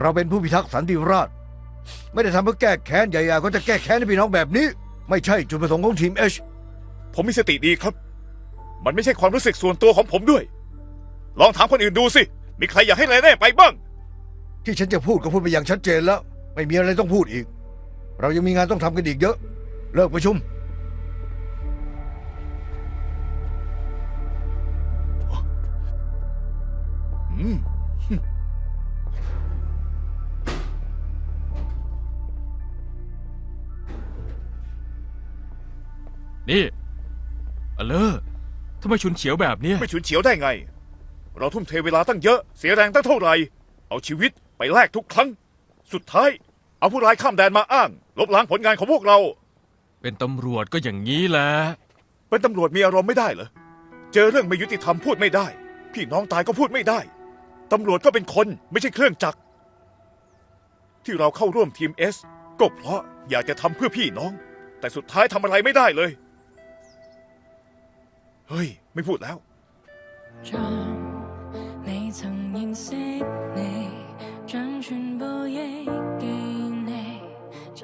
เราเป็นผู้พิทักษ์สันติราษฎร์ไม่ได้ทำเพื่อแก้แค้นใหญ่ๆก็จะแก้แค้นให้พี่น้องแบบนี้ ไม่ใช่จุดประสงค์ของทีมเอชผมมีสติดีครับ มันไม่ใช่ความรู้สึกส่วนตัวของผมด้วย ลองถามคนอื่นดูสิ มีใครอยากให้เรเน่ไปบ้าง ที่ฉันจะพูดก็พูดไปอย่างชัดเจนแล้ว ไม่มีอะไรต้องพูดอีก เรายังมีงานต้องทำกันอีกเยอะ เลิกประชุม อืม นี่อเลอร์ทำไมฉุนเฉียวแบบเนี้ยไม่ฉุนเฉียวได้ไง เราทุ่มเทเวลาตั้งเยอะ เสียแรงตั้งเท่าไหร่ เอาชีวิตไปแลกทุกครั้ง สุดท้ายเอาผู้ร้ายข้ามแดนมาอ้าง ลบล้างผลงานของพวกเรา เป็นตำรวจก็อย่างนี้แหละ เป็นตำรวจมีอารมณ์ไม่ได้เหรอ เจอเรื่องไม่ยุติธรรมพูดไม่ได้ พี่น้องตายก็พูดไม่ได้ ตำรวจก็เป็นคนไม่ใช่เครื่องจักร ที่เราเข้าร่วมทีมเอสก็เพราะอยากจะทำเพื่อพี่น้อง แต่สุดท้ายทำอะไรไม่ได้เลย เฮ้ย ไม่พูดแล้ว 中，你曾认识你，将全部忆记